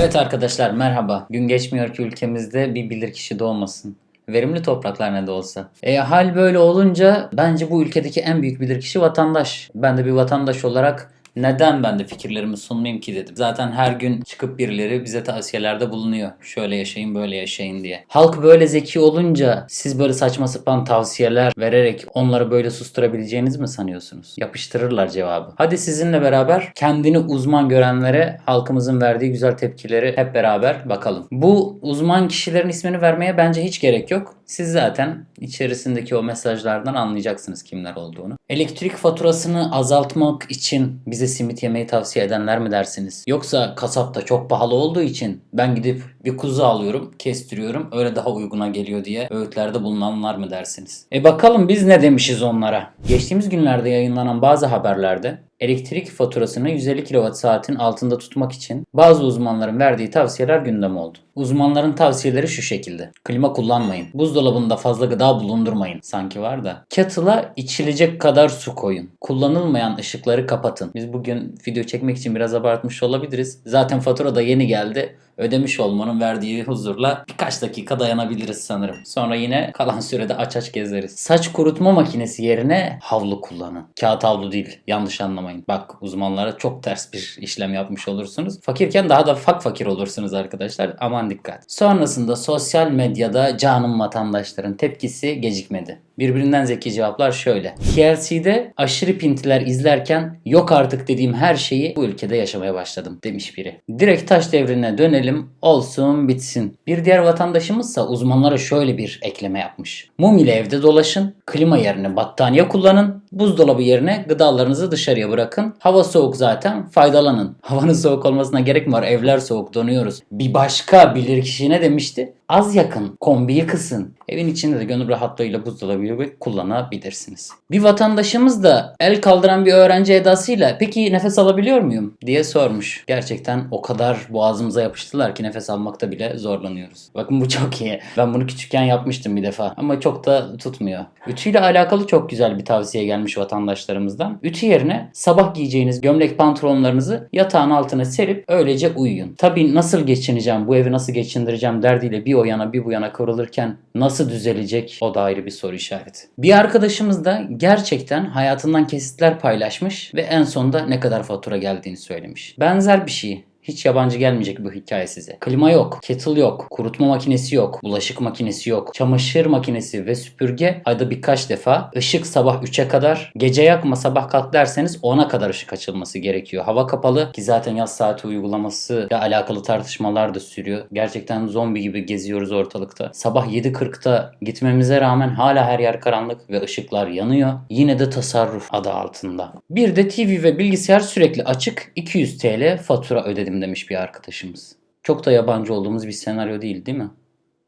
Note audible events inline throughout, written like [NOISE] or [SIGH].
Evet arkadaşlar merhaba. Gün geçmiyor ki ülkemizde bir bilirkişi doğmasın. Verimli topraklar ne de olsa. E, hal böyle olunca bence bu ülkedeki en büyük bilirkişi vatandaş. Ben de bir vatandaş olarak neden ben de fikirlerimi sunmayayım ki dedim. Zaten her gün çıkıp birileri bize tavsiyelerde bulunuyor. Şöyle yaşayın böyle yaşayın diye. Halk böyle zeki olunca siz böyle saçma sapan tavsiyeler vererek onları böyle susturabileceğiniz mi sanıyorsunuz? Yapıştırırlar cevabı. Hadi sizinle beraber kendini uzman görenlere halkımızın verdiği güzel tepkileri hep beraber bakalım. Bu uzman kişilerin ismini vermeye bence hiç gerek yok. Siz zaten içerisindeki o mesajlardan anlayacaksınız kimler olduğunu. Elektrik faturasını azaltmak için bize simit yemeyi tavsiye edenler mi dersiniz? Yoksa kasapta çok pahalı olduğu için ben gidip bir kuzu alıyorum, kestiriyorum, öyle daha uyguna geliyor diye öğütlerde bulunanlar mı dersiniz? E bakalım biz ne demişiz onlara? Geçtiğimiz günlerde yayınlanan bazı haberlerde elektrik faturasını 150 kWh altında tutmak için bazı uzmanların verdiği tavsiyeler gündem oldu. Uzmanların tavsiyeleri şu şekilde. Klima kullanmayın. Buzdolabında fazla gıda bulundurmayın. Sanki var da. Kettle'a içilecek kadar su koyun. Kullanılmayan ışıkları kapatın. Biz bugün video çekmek için biraz abartmış olabiliriz. Zaten fatura da yeni geldi. Ödemiş olmanın verdiği huzurla birkaç dakika dayanabiliriz sanırım. Sonra yine kalan sürede aç aç gezeriz. Saç kurutma makinesi yerine havlu kullanın. Kağıt havlu değil. Yanlış anlamayın. Bak uzmanlara çok ters bir işlem yapmış olursunuz. Fakirken daha da fak fakir olursunuz arkadaşlar. Aman dikkat. Sonrasında sosyal medyada canım vatandaşların tepkisi gecikmedi. Birbirinden zeki cevaplar şöyle. TLC'de aşırı pintiler izlerken yok artık dediğim her şeyi bu ülkede yaşamaya başladım demiş biri. Direkt taş devrine dönelim olsun bitsin. Bir diğer vatandaşımızsa uzmanlara şöyle bir ekleme yapmış. Mum ile evde dolaşın, klima yerine battaniye kullanın, buzdolabı yerine gıdalarınızı dışarıya bırakın. Hava soğuk zaten faydalanın. [LAUGHS] Havanın soğuk olmasına gerek mi var? Evler soğuk donuyoruz. Bir başka bilirkişi ne demişti? Az yakın, kombiyi kısın. Evin içinde de gönül rahatlığıyla buzdolabı kullanabilirsiniz. Bir vatandaşımız da el kaldıran bir öğrenci edasıyla peki nefes alabiliyor muyum diye sormuş. Gerçekten o kadar boğazımıza yapıştılar ki nefes almakta bile zorlanıyoruz. Bakın bu çok iyi. Ben bunu küçükken yapmıştım bir defa ama çok da tutmuyor. Ütüyle alakalı çok güzel bir tavsiye gelmiş vatandaşlarımızdan. Ütü yerine sabah giyeceğiniz gömlek pantolonlarınızı yatağın altına serip öylece uyuyun. Tabii nasıl geçineceğim, bu evi nasıl geçindireceğim derdiyle bir o yana bir bu yana kıvrılırken nasıl düzelecek o da ayrı bir soru işareti. Bir arkadaşımız da gerçekten hayatından kesitler paylaşmış ve en sonunda ne kadar fatura geldiğini söylemiş. Benzer bir şey. Hiç yabancı gelmeyecek bu hikaye size. Klima yok, kettle yok, kurutma makinesi yok, bulaşık makinesi yok, çamaşır makinesi ve süpürge ayda birkaç defa, ışık sabah 3'e kadar, gece yakma sabah kalk derseniz 10'a kadar ışık açılması gerekiyor. Hava kapalı ki zaten yaz saati uygulaması ile alakalı tartışmalar da sürüyor. Gerçekten zombi gibi geziyoruz ortalıkta. Sabah 7.40'da gitmemize rağmen hala her yer karanlık ve ışıklar yanıyor. Yine de tasarruf adı altında. Bir de TV ve bilgisayar sürekli açık 200 TL fatura ödedim demiş bir arkadaşımız. Çok da yabancı olduğumuz bir senaryo değil değil mi?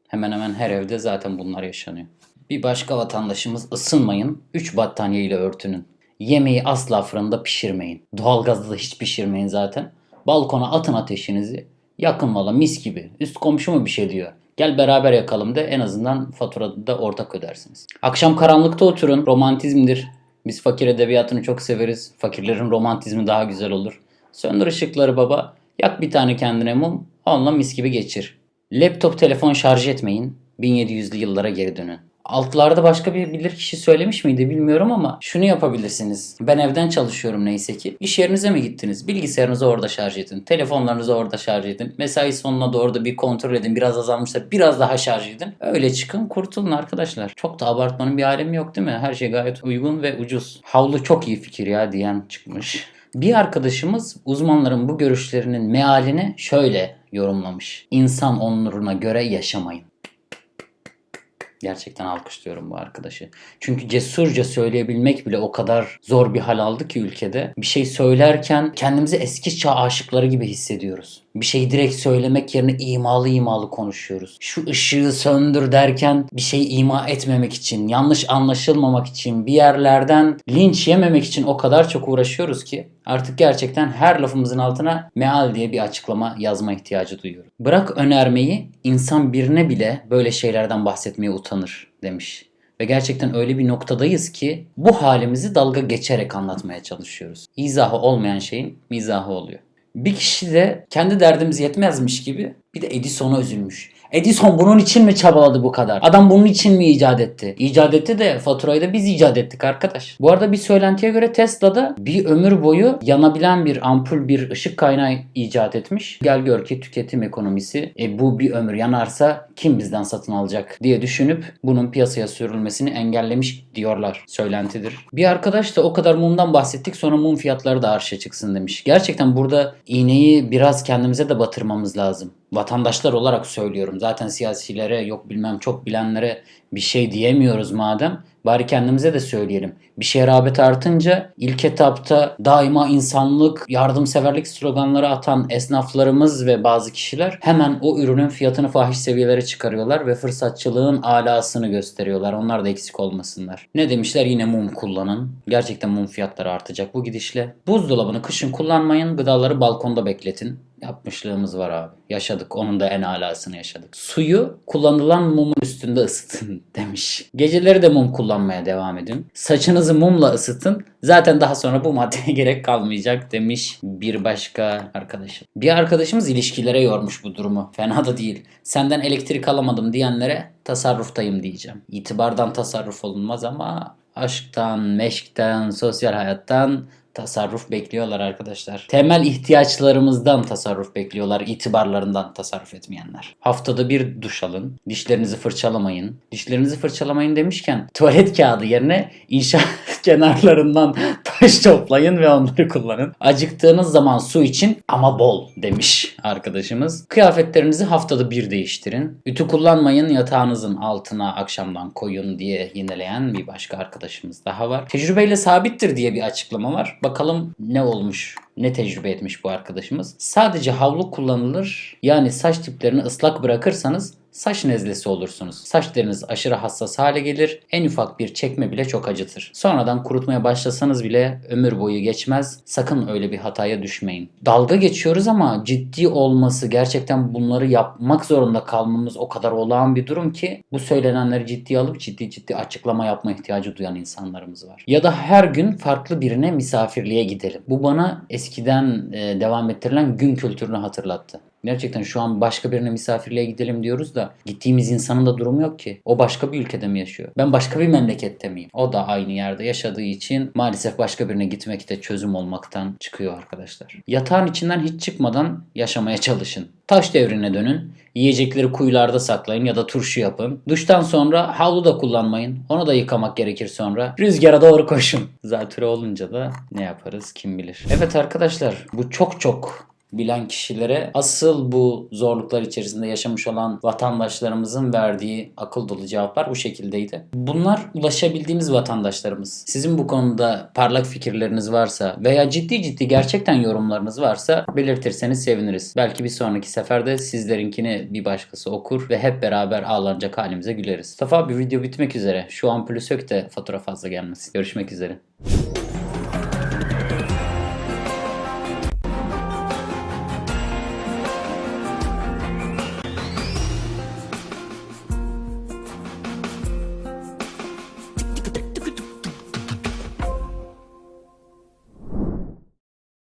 Hemen hemen her evde zaten bunlar yaşanıyor. Bir başka vatandaşımız ısınmayın, 3 battaniye ile örtünün. Yemeği asla fırında pişirmeyin. Doğalgazda da hiç pişirmeyin zaten. Balkona atın ateşinizi. Yakın valla mis gibi. Üst komşu mu bir şey diyor. Gel beraber yakalım de en azından faturada da ortak ödersiniz. Akşam karanlıkta oturun. Romantizmdir. Biz fakir edebiyatını çok severiz. Fakirlerin romantizmi daha güzel olur. Söndür ışıkları baba. Yak bir tane kendine mum. Onunla mis gibi geçir. Laptop telefon şarj etmeyin. 1700'lü yıllara geri dönün. Altlarda başka bir bilir kişi söylemiş miydi bilmiyorum ama şunu yapabilirsiniz. Ben evden çalışıyorum neyse ki. İş yerinize mi gittiniz? Bilgisayarınızı orada şarj edin. Telefonlarınızı orada şarj edin. Mesai sonuna doğru da bir kontrol edin. Biraz azalmışsa biraz daha şarj edin. Öyle çıkın kurtulun arkadaşlar. Çok da abartmanın bir alemi yok değil mi? Her şey gayet uygun ve ucuz. Havlu çok iyi fikir ya diyen çıkmış. Bir arkadaşımız uzmanların bu görüşlerinin mealini şöyle yorumlamış. İnsan onuruna göre yaşamayın. Gerçekten alkışlıyorum bu arkadaşı. Çünkü cesurca söyleyebilmek bile o kadar zor bir hal aldı ki ülkede. Bir şey söylerken kendimizi eski çağ aşıkları gibi hissediyoruz. Bir şeyi direkt söylemek yerine imalı imalı konuşuyoruz. Şu ışığı söndür derken bir şey ima etmemek için, yanlış anlaşılmamak için, bir yerlerden linç yememek için o kadar çok uğraşıyoruz ki artık gerçekten her lafımızın altına meal diye bir açıklama yazma ihtiyacı duyuyorum. Bırak önermeyi, insan birine bile böyle şeylerden bahsetmeye utanır demiş. Ve gerçekten öyle bir noktadayız ki bu halimizi dalga geçerek anlatmaya çalışıyoruz. İzahı olmayan şeyin mizahı oluyor. Bir kişi de kendi derdimiz yetmezmiş gibi bir de Edison'a üzülmüş. Edison bunun için mi çabaladı bu kadar? Adam bunun için mi icat etti? İcat etti de faturayı da biz icat ettik arkadaş. Bu arada bir söylentiye göre Tesla'da bir ömür boyu yanabilen bir ampul bir ışık kaynağı icat etmiş. Gel gör ki tüketim ekonomisi e, bu bir ömür yanarsa kim bizden satın alacak diye düşünüp bunun piyasaya sürülmesini engellemiş diyorlar. Söylentidir. Bir arkadaş da o kadar mumdan bahsettik sonra mum fiyatları da arşa çıksın demiş. Gerçekten burada iğneyi biraz kendimize de batırmamız lazım vatandaşlar olarak söylüyorum. Zaten siyasilere yok bilmem çok bilenlere bir şey diyemiyoruz madem. Bari kendimize de söyleyelim. Bir şeye rağbet artınca ilk etapta daima insanlık, yardımseverlik sloganları atan esnaflarımız ve bazı kişiler hemen o ürünün fiyatını fahiş seviyelere çıkarıyorlar ve fırsatçılığın alasını gösteriyorlar. Onlar da eksik olmasınlar. Ne demişler? Yine mum kullanın. Gerçekten mum fiyatları artacak bu gidişle. Buzdolabını kışın kullanmayın. Gıdaları balkonda bekletin yapmışlığımız var abi. Yaşadık. Onun da en alasını yaşadık. Suyu kullanılan mumun üstünde ısıtın [LAUGHS] demiş. Geceleri de mum kullanmaya devam edin. Saçınızı mumla ısıtın. Zaten daha sonra bu [LAUGHS] maddeye gerek kalmayacak demiş bir başka arkadaşım. Bir arkadaşımız ilişkilere yormuş bu durumu. Fena da değil. Senden elektrik alamadım diyenlere tasarruftayım diyeceğim. İtibardan tasarruf olunmaz ama aşktan, meşkten, sosyal hayattan tasarruf bekliyorlar arkadaşlar. Temel ihtiyaçlarımızdan tasarruf bekliyorlar. itibarlarından tasarruf etmeyenler. Haftada bir duş alın. Dişlerinizi fırçalamayın. Dişlerinizi fırçalamayın demişken tuvalet kağıdı yerine inşaat [LAUGHS] kenarlarından taş toplayın ve onları kullanın. Acıktığınız zaman su için ama bol demiş arkadaşımız. Kıyafetlerinizi haftada bir değiştirin. Ütü kullanmayın yatağınızın altına akşamdan koyun diye yineleyen bir başka arkadaşımız daha var. Tecrübeyle sabittir diye bir açıklama var. Bakalım ne olmuş? Ne tecrübe etmiş bu arkadaşımız? Sadece havlu kullanılır. Yani saç tiplerini ıslak bırakırsanız saç nezlesi olursunuz. Saçlarınız aşırı hassas hale gelir. En ufak bir çekme bile çok acıtır. Sonradan kurutmaya başlasanız bile ömür boyu geçmez. Sakın öyle bir hataya düşmeyin. Dalga geçiyoruz ama ciddi olması gerçekten bunları yapmak zorunda kalmamız o kadar olağan bir durum ki bu söylenenleri ciddiye alıp ciddi ciddi açıklama yapma ihtiyacı duyan insanlarımız var. Ya da her gün farklı birine misafirliğe gidelim. Bu bana eskiden e, devam ettirilen gün kültürünü hatırlattı. Gerçekten şu an başka birine misafirliğe gidelim diyoruz da gittiğimiz insanın da durumu yok ki. O başka bir ülkede mi yaşıyor? Ben başka bir memlekette miyim? O da aynı yerde yaşadığı için maalesef başka birine gitmek de çözüm olmaktan çıkıyor arkadaşlar. Yatağın içinden hiç çıkmadan yaşamaya çalışın. Taş devrine dönün. Yiyecekleri kuyularda saklayın ya da turşu yapın. Duştan sonra havlu da kullanmayın. Onu da yıkamak gerekir sonra. Rüzgara doğru koşun. Zatürre olunca da ne yaparız kim bilir. Evet arkadaşlar bu çok çok bilen kişilere asıl bu zorluklar içerisinde yaşamış olan vatandaşlarımızın verdiği akıl dolu cevaplar bu şekildeydi. Bunlar ulaşabildiğimiz vatandaşlarımız. Sizin bu konuda parlak fikirleriniz varsa veya ciddi ciddi gerçekten yorumlarınız varsa belirtirseniz seviniriz. Belki bir sonraki seferde sizlerinkini bir başkası okur ve hep beraber ağlanacak halimize güleriz. Mustafa bir video bitmek üzere. Şu ampulü sök de fatura fazla gelmesin. Görüşmek üzere.